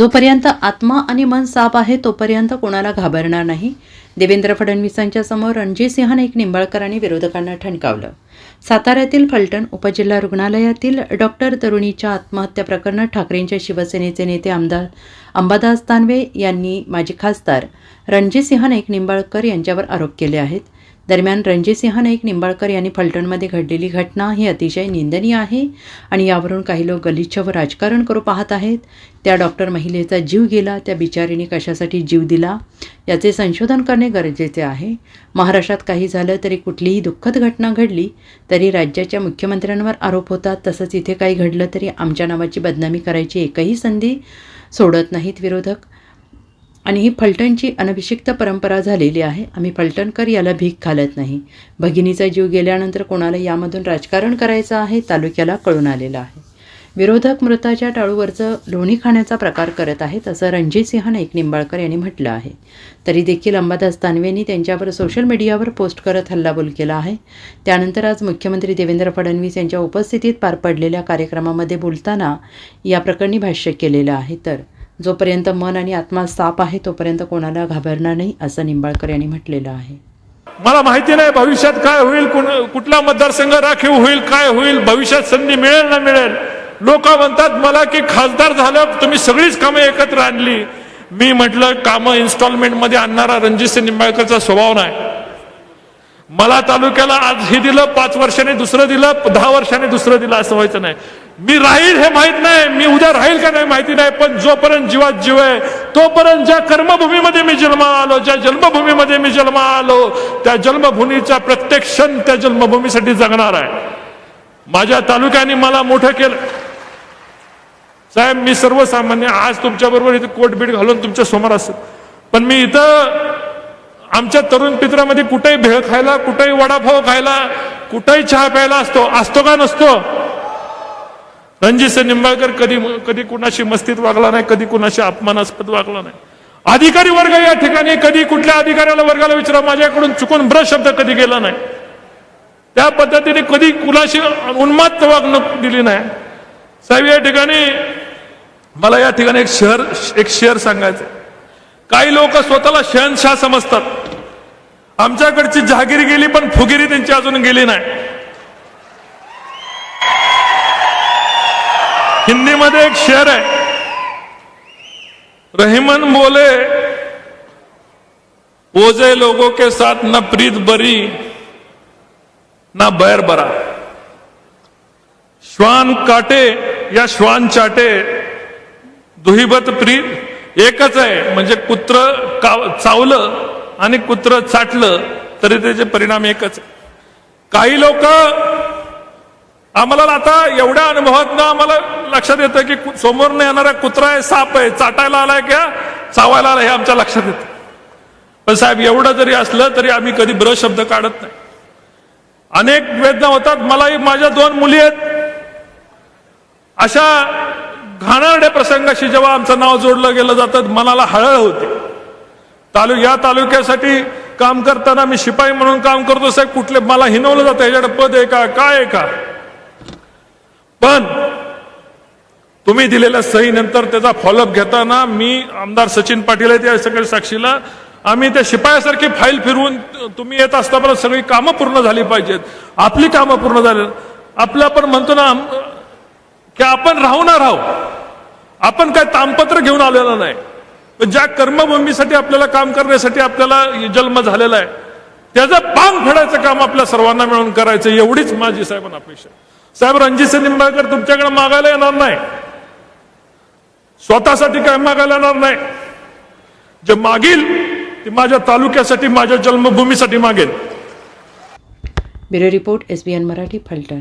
जोपर्यंत आत्मा आणि मन साफ आहे तोपर्यंत कोणाला घाबरणार नाही. देवेंद्र फडणवीसांच्या समोर रणजितसिंह नाईक निंबाळकरांनी विरोधकांना ठणकावलं. साताऱ्यातील फलटण उपजिल्हा रुग्णालयातील डॉक्टर तरुणीच्या आत्महत्या प्रकरणात ठाकरेंच्या शिवसेनेचे नेते आमदार अंबादास दानवे यांनी माजी खासदार रणजितसिंह नाईक निंबाळकर यांच्यावर आरोप केले आहेत. दरम्यान रणजितसिंह नाईक निंबाळकर यांनी फलटणमध्ये घडलेली घटना ही अतिशय निंदनीय आहे आणि यावरून काही लोक गलिच्छ व राजकारण करू पाहत आहेत. त्या डॉक्टर महिलेचा जीव गेला त्या बिचारीने कशासाठी जीव दिला याचे संशोधन करणे गरजेचे आहे. महाराष्ट्रात काही झालं तरी कुठलीही दुःखद घटना घडली तरी राज्याच्या मुख्यमंत्र्यांवर आरोप होतात. तसंच इथे काही घडलं तरी आमच्या नावाची बदनामी करायची एकही संधी सोडत नाहीत विरोधक. आणि ही फलटणची अनभिषिक्त परंपरा झालेली आहे. आम्ही फलटणकर याला भीक घालत नाही. भगिनीचा जीव गेल्यानंतर कोणाला यामधून राजकारण करायचं आहे तालुक्याला कळून आलेलं आहे. विरोधक मृताच्या टाळूवरचं लोणी खाण्याचा प्रकार करत आहेत असं रणजितसिंह नाईक निंबाळकर यांनी म्हटलं आहे. तरी देखील अंबादास दानवेंनी त्यांच्यावर सोशल मीडियावर पोस्ट करत हल्लाबोल केला आहे. त्यानंतर आज मुख्यमंत्री देवेंद्र फडणवीस यांच्या उपस्थितीत पार पडलेल्या कार्यक्रमामध्ये बोलताना या प्रकरणी भाष्य केलेलं आहे. तर जोपर्यंत मन आणि आत्मा साप आहे तोपर्यंत कोणाला घाबरणार नाही असं निंबाळकर यांनी म्हटलेलं आहे. मला माहिती नाही भविष्यात काय होईल कुण- कुठला मतदारसंघ राखीव होईल काय होईल भविष्यात संधी मिळेल ना मिळेल. लोक म्हणतात मला की खासदार झालं तुम्ही सगळीच कामं एकत्र आणली. मी म्हटलं कामं इन्स्टॉलमेंटमध्ये आणणारा रणजित निंबाळकरचा स्वभाव नाही. मला तालुक्याला आज हे दिलं पाच वर्षाने दुसरं दिलं दहा वर्षाने दुसरं दिलं असं व्हायचं नाही. मी राहील हे माहीत नाही मी उद्या राहील का नाही माहिती नाही पण जोपर्यंत जीवात जीव आहे तोपर्यंत ज्या कर्मभूमीमध्ये मी जन्म आलो ज्या जन्मभूमीमध्ये मी जन्म आलो त्या जन्मभूमीचा प्रत्येक क्षण त्या जन्मभूमीसाठी जगणार आहे. माझ्या तालुक्याने मला मोठं केलं. साहेब मी सर्वसामान्य आज तुमच्या बरोबर इथे कोट बीट घालून तुमच्यासमोर असत. पण मी इथं आमच्या तरुण पित्रामध्ये कुठेही भेळ खायला कुठेही वडापाव खायला कुठेही चहा प्यायला असतो असतो का नसतो? रणजितसिंह निंबाळकर कधी कधी कुणाशी मस्तीत वागला नाही कधी कुणाशी अपमानास्पद वागला नाही. अधिकारी वर्ग या ठिकाणी कधी कुठल्या अधिकाऱ्याला वर्गाला विचारा माझ्याकडून चुकून ब्र शब्द कधी गेला नाही. त्या पद्धतीने कधी कुणाशी उन्माद वागणूक दिली नाही. साहेब या ठिकाणी मला या ठिकाणी एक शहर एक शेअर सांगायचं काही लोक स्वतःला शहनशाह समजतात. आमच्याकडची जहागिरी गेली पण फुगिरी त्यांची अजून गेली नाही. हिंदीमध्ये एक शेर आहे. रहीमन बोले ओझे लोगों के साथ न प्रीत बरी ना बैर बरा. श्वान काटे या श्वान चाटे दुहिबत प्रीत एकच आहे. म्हणजे कुत्र चावलं आणि कुत्र चाटलं तरी त्याचे परिणाम एकच आहे. काही लोक आम्हाला आता एवढ्या अनुभवातनं आम्हाला लक्षात येतं की कु- समोरनं येणारा कुत्रा आहे साप आहे चाटायला आलाय किंवा चावायला आला हे आमच्या लक्षात येतं. पण साहेब एवढं जरी असलं तरी आम्ही कधी ब्र शब्द काढत नाही. अनेक वेदना होतात. मलाही माझ्या दोन मुली आहेत. अशा घाणारड्या प्रसंगाशी जेव्हा आमचं नाव जोडलं गेलं जातं मनाला हळहळ होते. तालु या तालुक्यासाठी काम करताना मी शिपाई म्हणून काम करतो साहेब. कुठले मला हिनवलं जातं. ह्याच्याकडे पद आहे का काय आहे का? पण तुम्ही दिलेल्या सही नंतर त्याचा फॉलोअप घेताना मी आमदार सचिन पाटील आहेत या सगळ्या साक्षीला आम्ही त्या शिपायासारखी फाईल फिरवून तुम्ही येत असताना सगळी कामं पूर्ण झाली पाहिजेत. आपली कामं पूर्ण झाली. आपलं आपण म्हणतो ना की आपण राहू ना राहू आपण काय तामपत्र घेऊन आलेलं नाही. पण ज्या कर्मभूमीसाठी आपल्याला काम करण्यासाठी आपल्याला जन्म झालेला आहे त्याचं पांग फेडायचं काम आपल्या सर्वांना मिळून करायचं एवढीच माझी साहेबांना अपेक्षा आहे. साहेब रणजित निंबाळकर तुमच्याकडे मागायला येणार नाही. स्वतःसाठी काय मागायला येणार नाही. जे मागील ते माझ्या तालुक्यासाठी माझ्या जन्मभूमीसाठी मागेल. Bureau report S B N Marathi Phaltan.